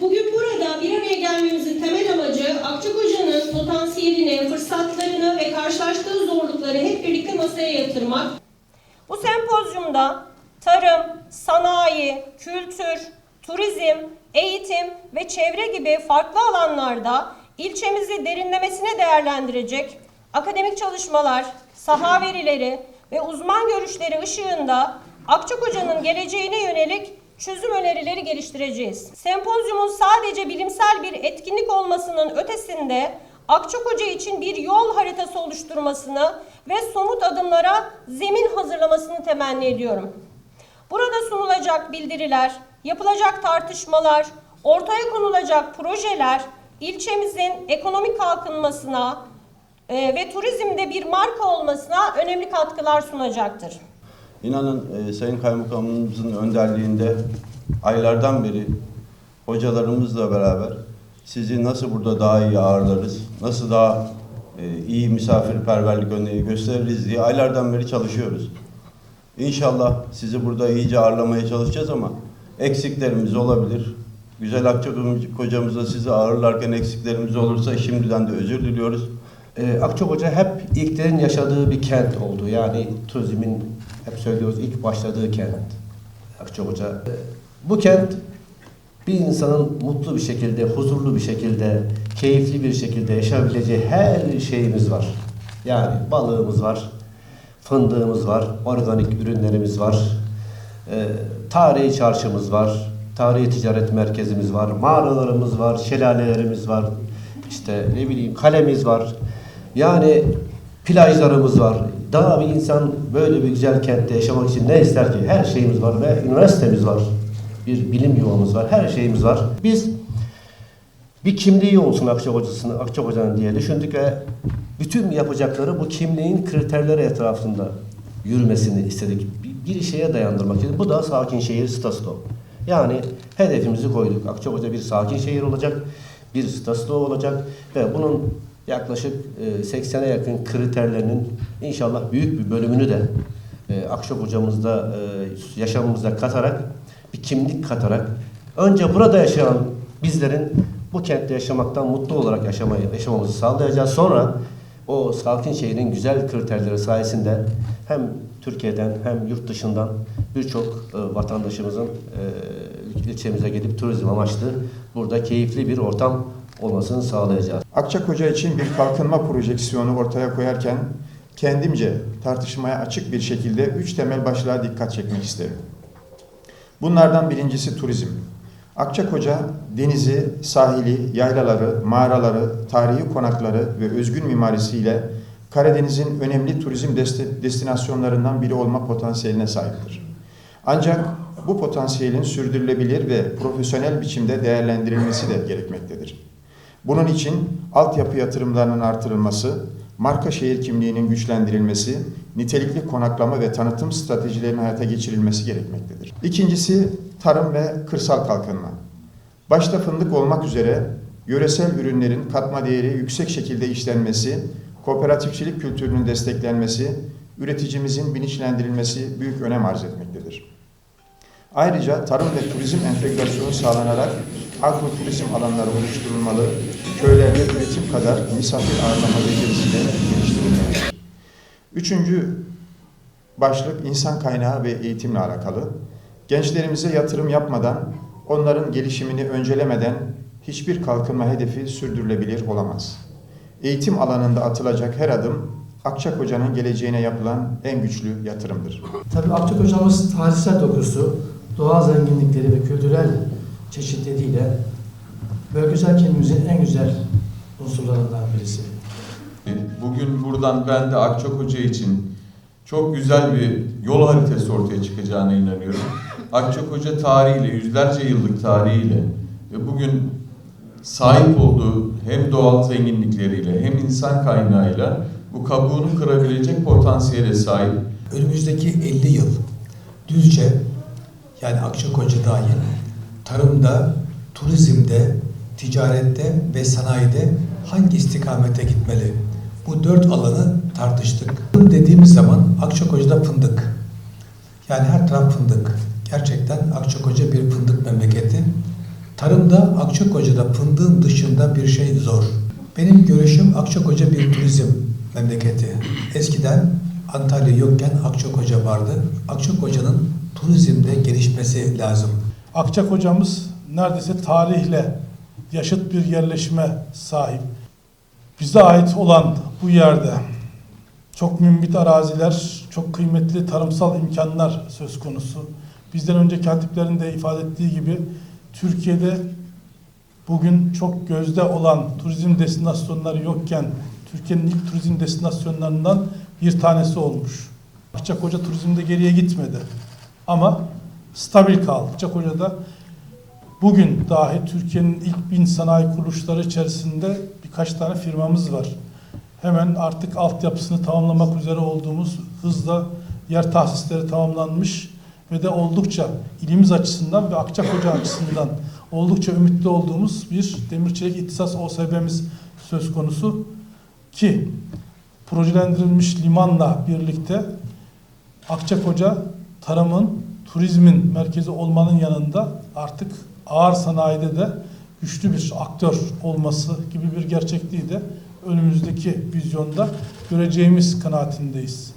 Bugün burada bir araya gelmemizin temel amacı Akçakoca'nın potansiyelini, fırsatlarını ve karşılaştığı zorlukları hep birlikte masaya yatırmak. Bu sempozyumda tarım, sanayi, kültür, turizm, eğitim ve çevre gibi farklı alanlarda ilçemizi derinlemesine değerlendirecek akademik çalışmalar, saha verileri ve uzman görüşleri ışığında Akçakoca'nın geleceğine yönelik çözüm önerileri geliştireceğiz. Sempozyumun sadece bilimsel bir etkinlik olmasının ötesinde Akçakoca için bir yol haritası oluşturmasını ve somut adımlara zemin hazırlamasını temenni ediyorum. Burada sunulacak bildiriler, yapılacak tartışmalar, ortaya konulacak projeler ilçemizin ekonomik kalkınmasına e, ve turizmde bir marka olmasına önemli katkılar sunacaktır. İnanın e, Sayın Kaymakamımızın önderliğinde aylardan beri hocalarımızla beraber sizi nasıl burada daha iyi ağırlarız, nasıl daha e, iyi misafirperverlik örneği gösteririz diye aylardan beri çalışıyoruz. İnşallah sizi burada iyice ağırlamaya çalışacağız ama eksiklerimiz olabilir. Güzel Akçakoca'mızda sizi ağırlarken eksiklerimiz olursa şimdiden de özür diliyoruz. Ee, Akçakoca hep ilklerin yaşadığı bir kent oldu. Yani turizmin hep söylüyoruz ilk başladığı kent Akçakoca. Bu kent bir insanın mutlu bir şekilde, huzurlu bir şekilde, keyifli bir şekilde yaşayabileceği her şeyimiz var. Yani balığımız var, fındığımız var, organik ürünlerimiz var, ee, tarihi çarşımız var, tarihi ticaret merkezimiz var, mağaralarımız var, şelalelerimiz var, işte ne bileyim kalemiz var. Yani plajlarımız var. Daha bir insan böyle bir güzel kentte yaşamak için ne ister ki? Her şeyimiz var ve üniversitemiz var. Bir bilim yuvamız var. Her şeyimiz var. Biz bir kimliği olsun Akçakoca'sının, Akçakoca'nın diye düşündük ve bütün yapacakları bu kimliğin kriterleri etrafında yürümesini istedik. Bir, bir şeye dayandırmak istedik. Bu da sakin şehir statüsü. Yani hedefimizi koyduk. Akçakoca bir sakin şehir olacak, bir statüsü olacak ve bunun yaklaşık e, 80'e yakın kriterlerinin inşallah büyük bir bölümünü de e, Akçakoca'mızda e, yaşamımıza katarak bir kimlik katarak önce burada yaşayan bizlerin bu kentte yaşamaktan mutlu olarak yaşamayı, yaşamamızı sağlayacağız. Sonra o sakin şehrin güzel kriterleri sayesinde hem Türkiye'den hem yurt dışından birçok e, vatandaşımızın e, ilçemize gelip turizm amaçlı burada keyifli bir ortam olmasını sağlayacağız. Akçakoca için bir kalkınma projeksiyonu ortaya koyarken kendimce tartışmaya açık bir şekilde üç temel başlığa dikkat çekmek isterim. Bunlardan birincisi turizm. Akçakoca denizi, sahili, yaylaları, mağaraları, tarihi konakları ve özgün mimarisiyle Karadeniz'in önemli turizm desti- destinasyonlarından biri olma potansiyeline sahiptir. Ancak bu potansiyelin sürdürülebilir ve profesyonel biçimde değerlendirilmesi de gerekmektedir. Bunun için altyapı yatırımlarının artırılması, marka şehir kimliğinin güçlendirilmesi, nitelikli konaklama ve tanıtım stratejilerinin hayata geçirilmesi gerekmektedir. İkincisi tarım ve kırsal kalkınma. Başta fındık olmak üzere yöresel ürünlerin katma değeri yüksek şekilde işlenmesi, kooperatifçilik kültürünün desteklenmesi, üreticimizin bilinçlendirilmesi büyük önem arz etmektedir. Ayrıca tarım ve turizm entegrasyonu sağlanarak agroturizm alanları oluşturulmalı, köylerde üretim kadar misafir ağırlama becerisi de geliştirilmelidir. Üçüncü başlık insan kaynağı ve eğitimle alakalı. Gençlerimize yatırım yapmadan, onların gelişimini öncelemeden hiçbir kalkınma hedefi sürdürülebilir olamaz. Eğitim alanında atılacak her adım Akçakoca'nın geleceğine yapılan en güçlü yatırımdır. Tabii Akçakoca'mız tarihsel dokusu, doğal zenginlikleri ve kültürel çeşitliliğiyle bölgesel kimliğimizin en güzel unsurlarından birisi. Bugün buradan ben de Akçakoca için çok güzel bir yol haritası ortaya çıkacağına inanıyorum. Akçakoca tarihiyle, yüzlerce yıllık tarihiyle ve bugün sahip olduğu hem doğal zenginlikleriyle hem insan kaynağıyla bu kabuğunu kırabilecek potansiyele sahip. önümüzdeki 50 yıl Düzce yani Akçakoca dahil tarımda, turizmde, ticarette ve sanayide hangi istikamete gitmeli? Bu dört alanı tartıştık. Dediğimiz zaman Akçakoca'da fındık. Yani her taraf fındık. Gerçekten Akçakoca bir fındık memleketi. Tarımda Akçakoca'da fındığın dışında bir şey zor. Benim görüşüm Akçakoca bir turizm memleketi. Eskiden Antalya yokken Akçakoca vardı. Akçakoca'nın turizmde gelişmesi lazım. Akçakoca'mız neredeyse tarihle yaşıt bir yerleşime sahip. Bize ait olan bu yerde çok mümbit araziler, çok kıymetli tarımsal imkanlar söz konusu. Bizden önceki hatiplerin de ifade ettiği gibi Türkiye'de bugün çok gözde olan turizm destinasyonları yokken Türkiye'nin ilk turizm destinasyonlarından bir tanesi olmuş. Akçakoca turizmde geriye gitmedi. Ama stabil kaldı. Akçakoca'da bugün dahi Türkiye'nin ilk bin sanayi kuruluşları içerisinde birkaç tane firmamız var. Hemen artık altyapısını tamamlamak üzere olduğumuz hızla yer tahsisleri tamamlanmış ve de oldukça ilimiz açısından ve Akçakoca açısından oldukça ümitli olduğumuz bir demir çelik ihtisas OSB'miz söz konusu ki projelendirilmiş limanla birlikte Akçakoca tarımın, turizmin merkezi olmanın yanında artık ağır sanayide de güçlü bir aktör olması gibi bir gerçekliği de önümüzdeki vizyonda göreceğimiz kanaatindeyiz.